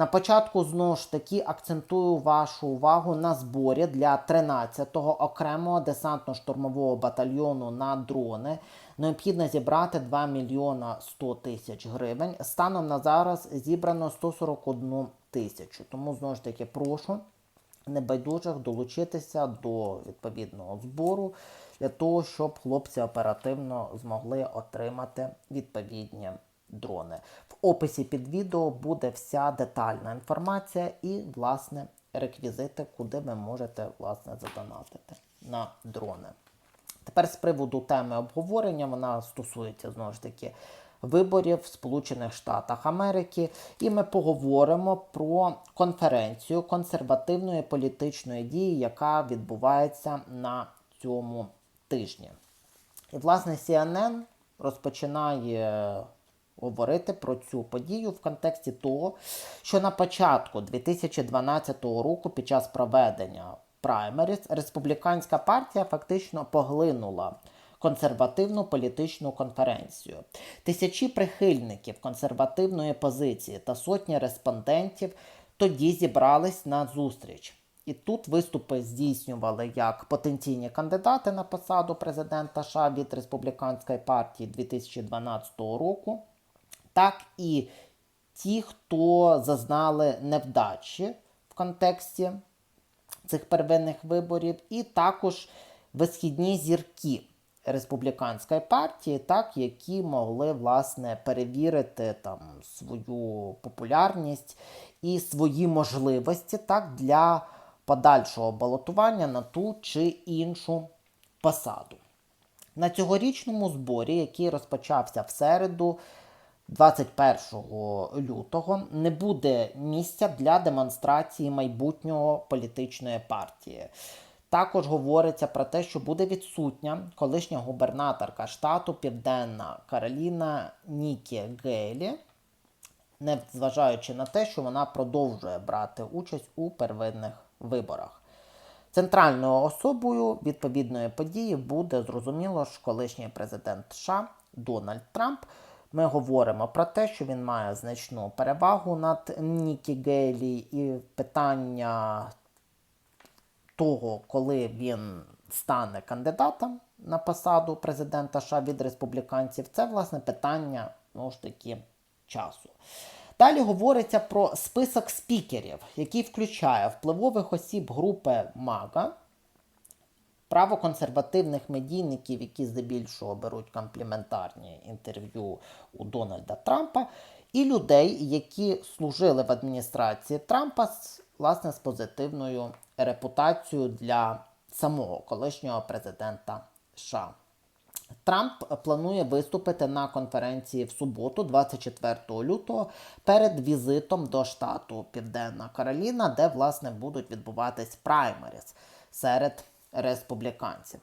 На початку знову ж таки акцентую вашу увагу на зборі для 13-го окремого десантно-штурмового батальйону на дрони. Необхідно зібрати 2 мільйона 100 тисяч гривень. Станом на зараз зібрано 141 тисячу. Тому знову ж таки прошу небайдужих долучитися до відповідного збору для того, щоб хлопці оперативно змогли отримати відповідні дрони. В описі під відео буде вся детальна інформація і, власне, реквізити, куди ви можете власне задонатити на дрони. Тепер з приводу теми обговорення вона стосується знову ж таки виборів в Сполучених Штатах Америки, і ми поговоримо про конференцію консервативної політичної дії, яка відбувається на цьому тижні. І, власне, CNN розпочинає говорити про цю подію в контексті того, що на початку 2012 року, під час проведення праймеріс, республіканська партія фактично поглинула консервативну політичну конференцію. Тисячі прихильників консервативної позиції та сотні респондентів тоді зібрались на зустріч. І тут виступи здійснювали як потенційні кандидати на посаду президента США від республіканської партії 2012 року, так і ті, хто зазнали невдачі в контексті цих первинних виборів, і також висхідні зірки республіканської партії, так, які могли власне перевірити там свою популярність і свої можливості так, для подальшого балотування на ту чи іншу посаду. На цьогорічному зборі, який розпочався в середу, 21 лютого, не буде місця для демонстрації майбутнього політичної партії. Також говориться про те, що буде відсутня колишня губернаторка штату Південна Кароліна Нікі Гейлі, не зважаючи на те, що вона продовжує брати участь у первинних виборах. Центральною особою відповідної події буде зрозуміло ж колишній президент США Дональд Трамп. Ми говоримо про те, що він має значну перевагу над Нікі Гейлі, і питання того, коли він стане кандидатом на посаду президента США від республіканців, це власне питання ну ж таки часу. Далі говориться про список спікерів, який включає впливових осіб групи МАГА, правоконсервативних медійників, які здебільшого беруть компліментарні інтерв'ю у Дональда Трампа, і людей, які служили в адміністрації Трампа з, власне з позитивною репутацією для самого колишнього президента США. Трамп планує виступити на конференції в суботу, 24 лютого, перед візитом до штату Південна Кароліна, де власне будуть відбуватись праймеріс серед республіканців.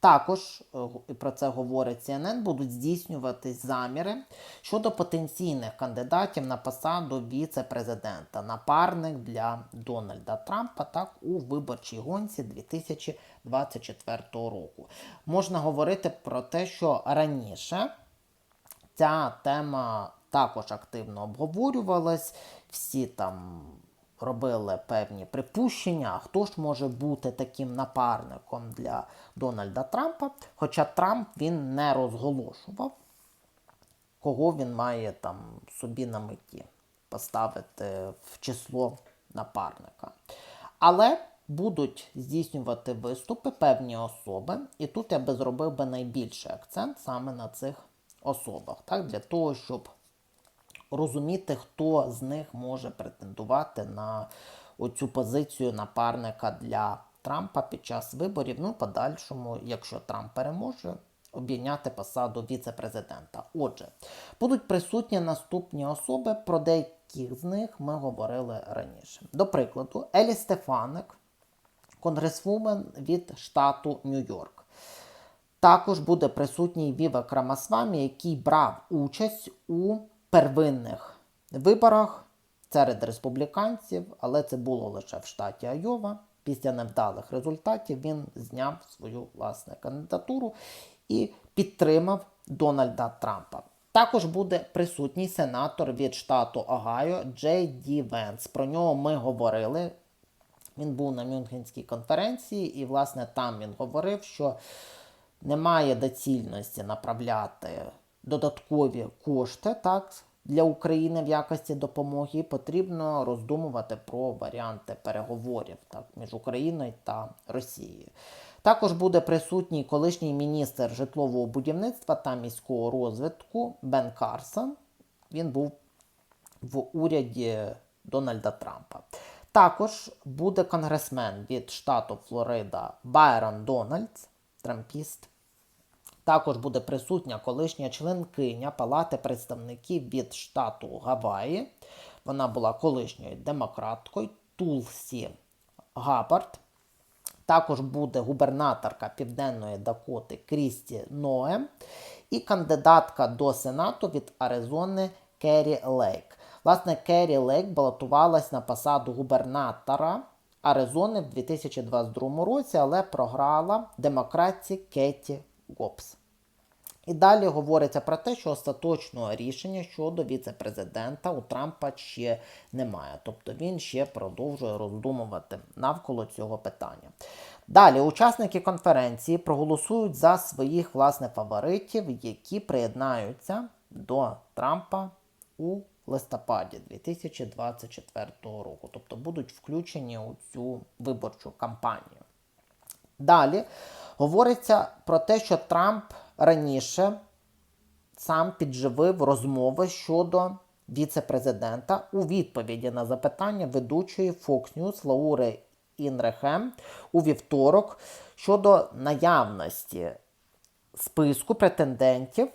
Також і про це говорить CNN, будуть здійснюватись заміри щодо потенційних кандидатів на посаду віце-президента, напарник для Дональда Трампа, так у виборчій гонці 2024 року. Можна говорити про те, що раніше ця тема також активно обговорювалась, всі там робили певні припущення, хто ж може бути таким напарником для Дональда Трампа. Хоча Трамп він не розголошував, кого він має там собі на меті поставити в число напарника. Але будуть здійснювати виступи певні особи, і тут я би зробив би найбільший акцент саме на цих особах, так, для того, щоб розуміти, хто з них може претендувати на оцю позицію напарника для Трампа під час виборів. Ну, подальшому, якщо Трамп переможе, обійняти посаду віце-президента. Отже, будуть присутні наступні особи, про деяких з них ми говорили раніше. До прикладу, Елі Стефаник, конгресвумен від штату Нью-Йорк. Також буде присутній Вівек Рамасвамі, який брав участь у первинних виборах серед республіканців, але це було лише в штаті Айова. Після невдалих результатів він зняв свою власне кандидатуру і підтримав Дональда Трампа. Також буде присутній сенатор від штату Огайо Джей Ді Венс. Про нього ми говорили. Він був на Мюнхенській конференції, і, власне, там він говорив, що немає доцільності направляти додаткові кошти так, для України в якості допомоги. Потрібно роздумувати про варіанти переговорів так, між Україною та Росією. Також буде присутній колишній міністр житлового будівництва та міського розвитку Бен Карсон. Він був в уряді Дональда Трампа. Також буде конгресмен від штату Флорида Байрон Дональдс, трампіст. Також буде присутня колишня членкиня Палати представників від штату Гаваї. Вона була колишньою демократкою Тулсі Габард. Також буде губернаторка Південної Дакоти Крісті Ноем і кандидатка до Сенату від Аризони Керрі Лейк. Власне, Керрі Лейк балотувалась на посаду губернатора Аризони в 2022 році, але програла демократці Кеті Гопс. І далі говориться про те, що остаточного рішення щодо віце-президента у Трампа ще немає. Тобто він ще продовжує роздумувати навколо цього питання. Далі учасники конференції проголосують за своїх власне фаворитів, які приєднаються до Трампа у листопаді 2024 року. Тобто будуть включені у цю виборчу кампанію. Далі говориться про те, що Трамп раніше сам підживив розмови щодо віце-президента у відповіді на запитання ведучої Fox News Лаури Інрехем у вівторок щодо наявності списку претендентів.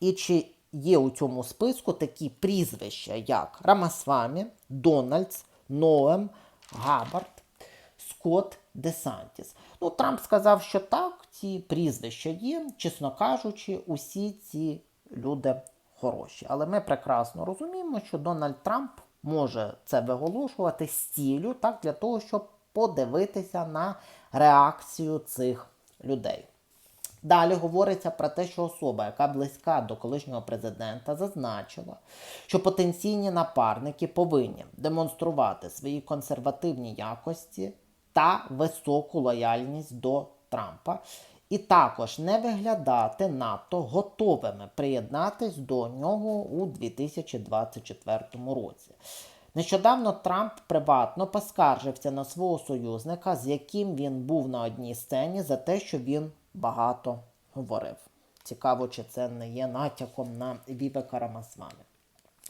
І чи є у цьому списку такі прізвища, як Рамасвамі, Дональдс, Ноем, Габард, Скотт Десантіс. Ну, Трамп сказав, що так, ці прізвища є, чесно кажучи, усі ці люди хороші. Але ми прекрасно розуміємо, що Дональд Трамп може це виголошувати з цілю, так, для того, щоб подивитися на реакцію цих людей. Далі говориться про те, що особа, яка близька до колишнього президента, зазначила, що потенційні напарники повинні демонструвати свої консервативні якості та високу лояльність до Трампа, і також не виглядати надто готовими приєднатись до нього у 2024 році. Нещодавно Трамп приватно поскаржився на свого союзника, з яким він був на одній сцені, за те, що він багато говорив. Цікаво, чи це не є натяком на Вівека Рамасвамі.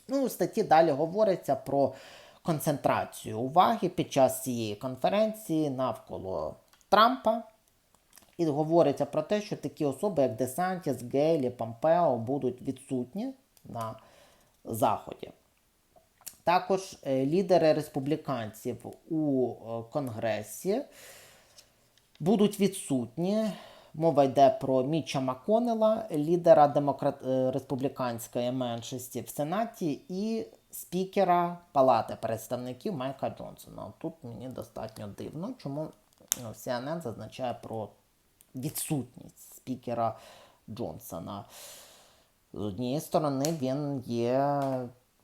Ну, у статті далі говориться про концентрацію уваги під час цієї конференції навколо Трампа. І говориться про те, що такі особи, як Десантіс, Гейлі, Помпео, будуть відсутні на Заході. Також е, лідери республіканців у е, Конгресі будуть відсутні. Мова йде про Міча Маконела, лідера демократ... е, республіканської меншості в Сенаті, і спікера Палати представників Майка Джонсона. Тут мені достатньо дивно, чому ну, CNN зазначає про відсутність спікера Джонсона. З однієї сторони, він є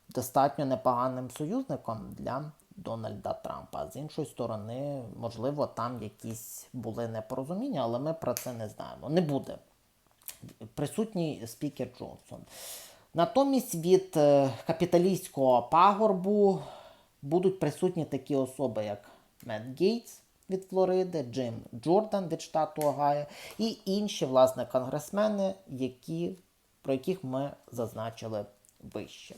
достатньо непоганим союзником для Дональда Трампа. З іншої сторони, можливо, там якісь були непорозуміння, але ми про це не знаємо. Не буде. Присутній спікер Джонсон. Натомість від е, капіталістського пагорбу будуть присутні такі особи, як Мет Гейтс від Флориди, Джим Джордан від штату Огайо і інші, власне, конгресмени, які, про яких ми зазначили вище.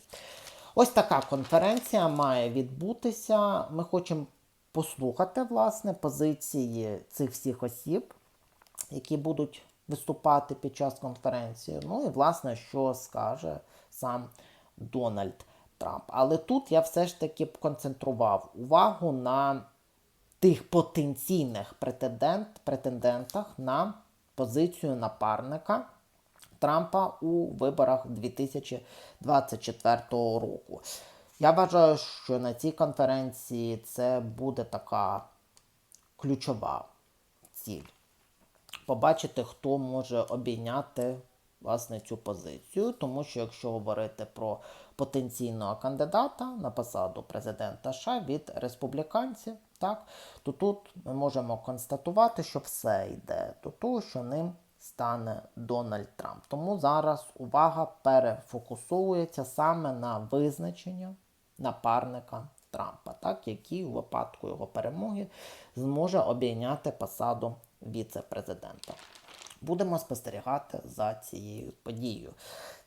Ось така конференція має відбутися. Ми хочемо послухати власне, позиції цих всіх осіб, які будуть виступати під час конференції. Ну і, власне, що скаже сам Дональд Трамп. Але тут я все ж таки б концентрував увагу на тих потенційних претендент, претендентах на позицію напарника Трампа у виборах 2024 року. Я вважаю, що на цій конференції це буде така ключова ціль. Побачити, хто може обійняти власне цю позицію, тому що якщо говорити про потенційного кандидата на посаду президента США від республіканців, так, то тут ми можемо констатувати, що все йде до того, що ним стане Дональд Трамп. Тому зараз увага перефокусовується саме на визначення напарника Трампа, так, який у випадку його перемоги зможе обійняти посаду віце-президента. Будемо спостерігати за цією подією.